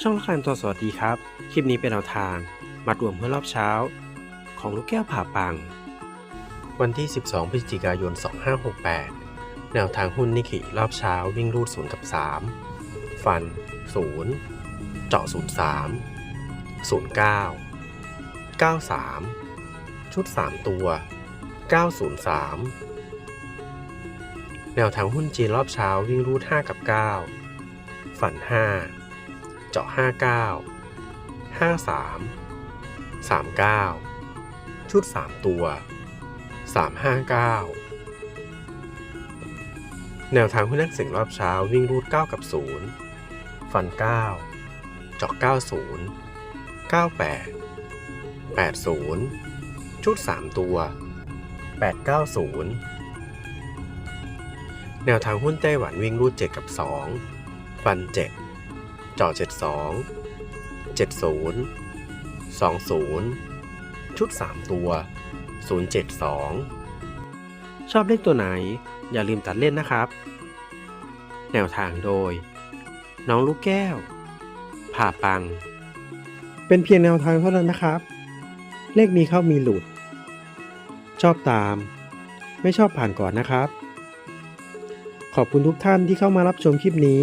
ช่องละคันตัวสวัสดีครับ คลิปนี้เป็นแนวทาง มัดรวมเพื่อรอบเช้า ของลูกแก้วผ่าปัง วันที่ 12 พฤศจิกายน 2568 แนวทางหุ้นนิกิรอบเช้าวิ่งรูด 0 กับ 3 ฟัน 0 เจาะ 03 09 93 ชุด 3 ตัว 903แนวทางหุ้นจีนรอบเช้าวิ่งรูด 5 กับ 9 ฝัน 5 เจาะ 59 53 39 ชุด 3 ตัว 359 แนวทางหุ้นนักเสี่ยงรอบเช้าวิ่งรูด 9 กับ 0 ฟัน 9 เจาะ 90 98 80 ชุด 3 ตัว 890แนวทางหุ้นไต้หวันวิ่งรูด 7 กับ 2 ฟัน7 จาะ72 70 20 ชุด 3 ตัว 072 ชอบเลขตัวไหน อย่าลืมตัดเล่นนะครับ แนวทางโดย น้องลูกแก้ว ผ่าปัง เป็นเพียงแนวทางเท่านั้นนะครับ เลขมีเข้ามีหลุด ชอบตาม ไม่ชอบผ่านก่อนนะครับ ขอบคุณทุกท่านที่เข้ามารับชมคลิปนี้